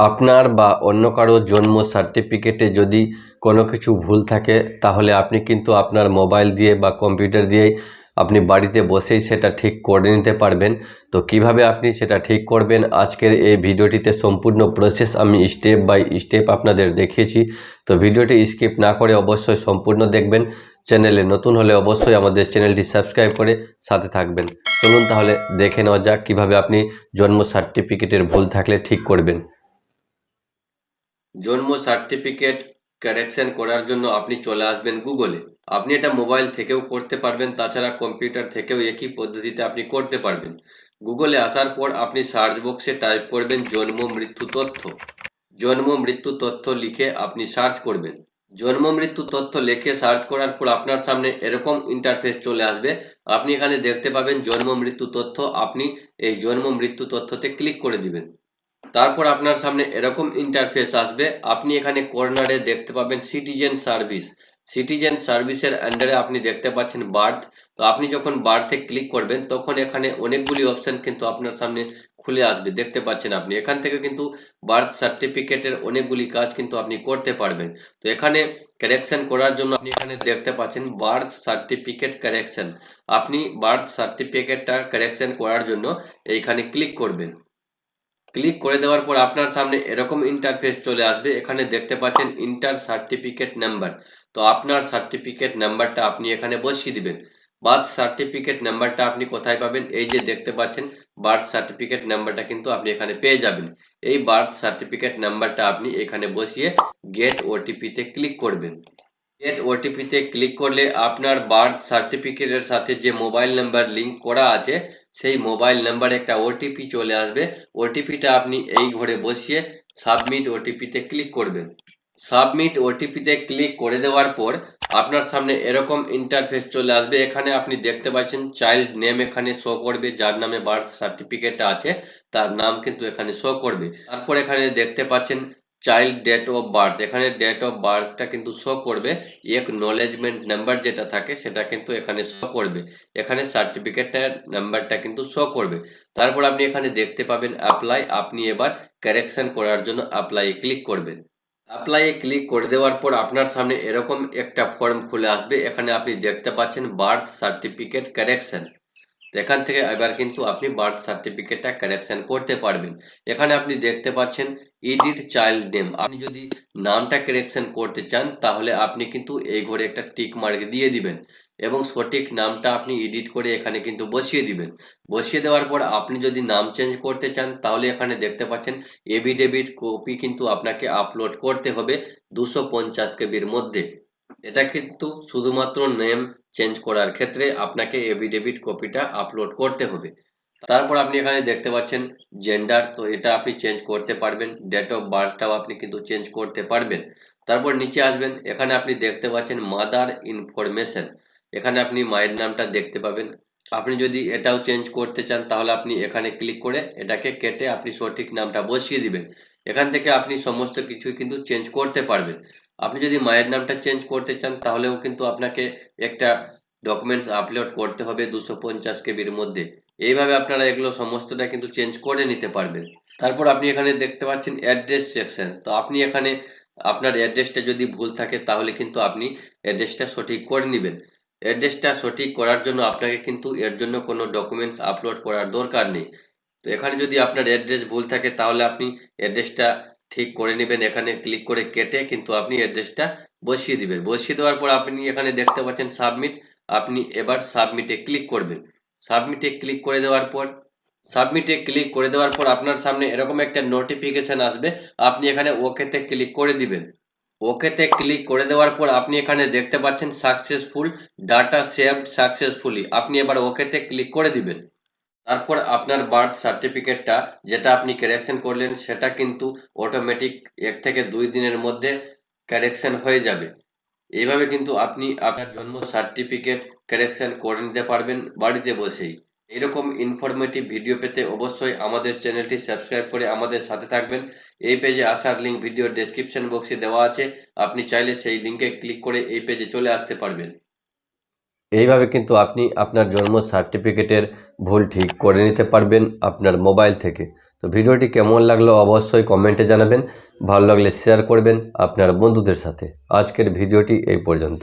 আপনার বা অন্য কারও জন্ম সার্টিফিকেটে যদি কোনো কিছু ভুল থাকে, তাহলে আপনি কিন্তু আপনার মোবাইল দিয়ে বা কম্পিউটার দিয়েই আপনি বাড়িতে বসেই সেটা ঠিক করে নিতে পারবেন। তো কীভাবে আপনি সেটা ঠিক করবেন? আজকের এই ভিডিওটিতে সম্পূর্ণ প্রসেস আমি স্টেপ বাই স্টেপ আপনাদের দেখিয়েছি। তো ভিডিওটি স্কিপ না করে অবশ্যই সম্পূর্ণ দেখবেন। চ্যানেলে নতুন হলে অবশ্যই আমাদের চ্যানেলটি সাবস্ক্রাইব করে সাথে থাকবেন। চলুন তাহলে দেখে নেওয়া যাক কীভাবে আপনি জন্ম সার্টিফিকেটের ভুল থাকলে ঠিক করবেন। জন্ম সার্টিফিকেট কারেকশন করার জন্য আপনি চলে আসবেন গুগলে। আপনি এটা মোবাইল থেকেও করতে পারবেন, তাছাড়া কম্পিউটার থেকেও একই পদ্ধতিতে আপনি করতে পারবেন। গুগলে আসার পর আপনি সার্চ বক্সে টাইপ করবেন জন্ম, মৃত্যু তথ্য। জন্ম, মৃত্যু তথ্য লিখে আপনি সার্চ করবেন। জন্ম, মৃত্যু তথ্য লিখে সার্চ করার পর আপনার সামনে এরকম ইন্টারফেস চলে আসবে। আপনি এখানে দেখতে পাবেন জন্ম, মৃত্যু তথ্য। আপনি এই জন্ম, মৃত্যু তথ্যতে ক্লিক করে দিবেন। তারপর আপনার সামনে এরকম ইন্টারফেস আসবে। আপনি এখানে কর্নারে দেখতে পাবেন সিটিজেন সার্ভিস সিটিজেন সার্ভিসের আন্ডারে আপনি দেখতে পাচ্ছেন বার্থ তো আপনি যখন বার্থে ক্লিক করবেন, তখন এখানে অনেকগুলি অপশন কিন্তু আপনার সামনে খুলে আসবে। দেখতে পাচ্ছেন আপনি। এখান থেকে কিন্তু বার্থ সার্টিফিকেটের অনেকগুলি কাজ কিন্তু আপনি করতে পারবেন। তো এখানে কারেকশন করার জন্য আপনি এখানে দেখতে পাচ্ছেন বার্থ সার্টিফিকেট কারেকশন আপনি বার্থ সার্টিফিকেটটা কারেকশন করার জন্য এইখানে ক্লিক করবেন। ক্লিক করে দেওয়ার পর আপনার সামনে এরকম ইন্টারফেস চলে আসবে। এখানে দেখতে পাচ্ছেন ইন্টার সার্টিফিকেট নাম্বার তো আপনার সার্টিফিকেট নাম্বারটা আপনি এখানে বসিয়ে দিবেন। বার্থ সার্টিফিকেট নাম্বারটা আপনি কোথায় পাবেন? এই যে দেখতে পাচ্ছেন বার্থ সার্টিফিকেট নাম্বারটা কিন্তু আপনি এখানে পেয়ে যাবেন। এই বার্থ সার্টিফিকেট নাম্বারটা আপনি এখানে বসিয়ে গেট ওটিপিতে ক্লিক করবেন। গেট ওটিপিতে ক্লিক করলে আপনার বার্থ সার্টিফিকেটের সাথে যে মোবাইল নাম্বার লিংক করা আছে সেই মোবাইল নাম্বারে একটা ওটিপি চলে আসবে। ওটিপিটা আপনি এই ঘরে বসিয়ে সাবমিট ওটিপিতে ক্লিক করবেন। সাবমিট ওটিপিতে ক্লিক করে দেওয়ার পর আপনার সামনে এরকম ইন্টারফেস চলে আসবে। এখানে আপনি দেখতে পাচ্ছেন চাইল্ড নেম এখানে শো করবে, যার নামে বার্থ সার্টিফিকেটটা আছে, তার নাম কিন্তু এখানে শো করবে। তারপর এখানে দেখতে পাচ্ছেন চাইল্ড ডেট অফ বার্থ। এখানে ডেট অফ বার্থটা কিন্তু শো করবে। এক নলেজমেন্ট নাম্বার যেটা থাকে, সেটা কিন্তু এখানে শো করবে। এখানে সার্টিফিকেটের নাম্বারটা কিন্তু শো করবে। তারপর আপনি এখানে দেখতে পাবেন অ্যাপ্লাই আপনি এবার কারেকশন করার জন্য অ্যাপ্লাই ক্লিক করবেন। অ্যাপ্লাইয়ে ক্লিক করে দেওয়ার পর আপনার সামনে এরকম একটা ফর্ম খুলে আসবে। এখানে আপনি দেখতে পাচ্ছেন বার্থ সার্টিফিকেট কারেকশন এখান থেকে এবার কিন্তু আপনি বার্থ সার্টিফিকেটটা কারেকশন করতে পারবেন। এখানে আপনি দেখতে পাচ্ছেন এডিট চাইল্ড নেম আপনি যদি নামটা কারেকশন করতে চান, তাহলে আপনি কিন্তু এই ঘরে একটা টিক মার্ক দিয়ে দিবেন এবং সঠিক নামটা আপনি এডিট করে এখানে কিন্তু বসিয়ে দিবেন। বসিয়ে দেওয়ার পর আপনি যদি নাম চেঞ্জ করতে চান, তাহলে এখানে দেখতে পাচ্ছেন এভিডেভিট কপি কিন্তু আপনাকে আপলোড করতে হবে দুশো পঞ্চাশ কেবির মধ্যে। এটা কিন্তু শুধুমাত্র নেম চেঞ্জ করার ক্ষেত্রে আপনাকে এভিডেভিট কপিটা আপলোড করতে হবে। তারপর আপনি এখানে দেখতে পাচ্ছেন জেন্ডার তো এটা আপনি চেঞ্জ করতে পারবেন ডেট অফ বার্থটাও আপনি কিন্তু চেঞ্জ করতে পারবেন। তারপর নিচে আসবেন, এখানে আপনি দেখতে পাচ্ছেন মাদার ইনফরমেশন এখানে আপনি মায়ের নামটা দেখতে পাবেন। আপনি যদি এটাও চেঞ্জ করতে চান, তাহলে আপনি এখানে ক্লিক করে এটাকে কেটে আপনি সঠিক নামটা বসিয়ে দিবেন। এখান থেকে আপনি সমস্ত কিছু কিন্তু চেঞ্জ করতে পারবেন। আপনি যদি মায়ের নামটা চেঞ্জ করতে চান, তাহলেও কিন্তু আপনাকে একটা ডকুমেন্টস আপলোড করতে হবে দুশো পঞ্চাশ কেবির মধ্যে। এইভাবে আপনারা এগুলো সমস্তটা কিন্তু চেঞ্জ করে নিতে পারবেন। তারপর আপনি এখানে দেখতে পাচ্ছেন অ্যাড্রেস সেকশন তো আপনি এখানে আপনার অ্যাড্রেসটা যদি ভুল থাকে, তাহলে কিন্তু আপনি অ্যাড্রেসটা সঠিক করে নেবেন। অ্যাড্রেসটা সঠিক করার জন্য আপনাকে কিন্তু এর জন্য কোনো ডকুমেন্টস আপলোড করার দরকার নেই। তো এখানে যদি আপনার অ্যাড্রেস ভুল থাকে, তাহলে আপনি অ্যাড্রেসটা ঠিক করে নেবেন, এখানে ক্লিক করে কেটে কিন্তু আপনি অ্যাড্রেসটা বসিয়ে দিবেন। বসিয়ে দেওয়ার পর আপনি এখানে দেখতে পাচ্ছেন সাবমিট আপনি এবার সাবমিটে ক্লিক করবেন। সাবমিটে ক্লিক করে দেওয়ার পর সাবমিটে ক্লিক করে দেওয়ার পর আপনার সামনে এরকম একটা নোটিফিকেশন আসবে, আপনি এখানে ওকেতে ক্লিক করে দিবেন। ওকেতে ক্লিক করে দেওয়ার পর আপনি এখানে দেখতে পাচ্ছেন সাকসেসফুল ডাটা সেভড সাকসেসফুলি আপনি এবার ওকেতে ক্লিক করে দিবেন। তারপর আপনার বার্থ সার্টিফিকেটটা যেটা আপনি কারেকশন করলেন, সেটা কিন্তু অটোমেটিক এক থেকে দুই দিনের মধ্যে কারেকশন হয়ে যাবে। এইভাবে কিন্তু আপনি আপনার জন্ম সার্টিফিকেট কারেকশন করে নিতে পারবেন বাড়িতে বসেই। এরকম ইনফরমেটিভ ভিডিও পেতে অবশ্যই আমাদের চ্যানেলটি সাবস্ক্রাইব করে আমাদের সাথে থাকবেন। এই পেজে আসার লিঙ্ক ভিডিও ডেসক্রিপশন বক্সে দেওয়া আছে। আপনি চাইলে সেই লিঙ্কে ক্লিক করে এই পেজে চলে আসতে পারবেন। এইভাবে কিন্তু আপনি আপনার জন্ম সার্টিফিকেটের ভুল ঠিক করে নিতে পারবেন আপনার মোবাইল থেকে। তো ভিডিওটি কেমন লাগল অবশ্যই কমেন্টে জানাবেন, ভালো লাগলে শেয়ার করবেন আপনার বন্ধুদের সাথে। আজকের ভিডিওটি এই পর্যন্ত।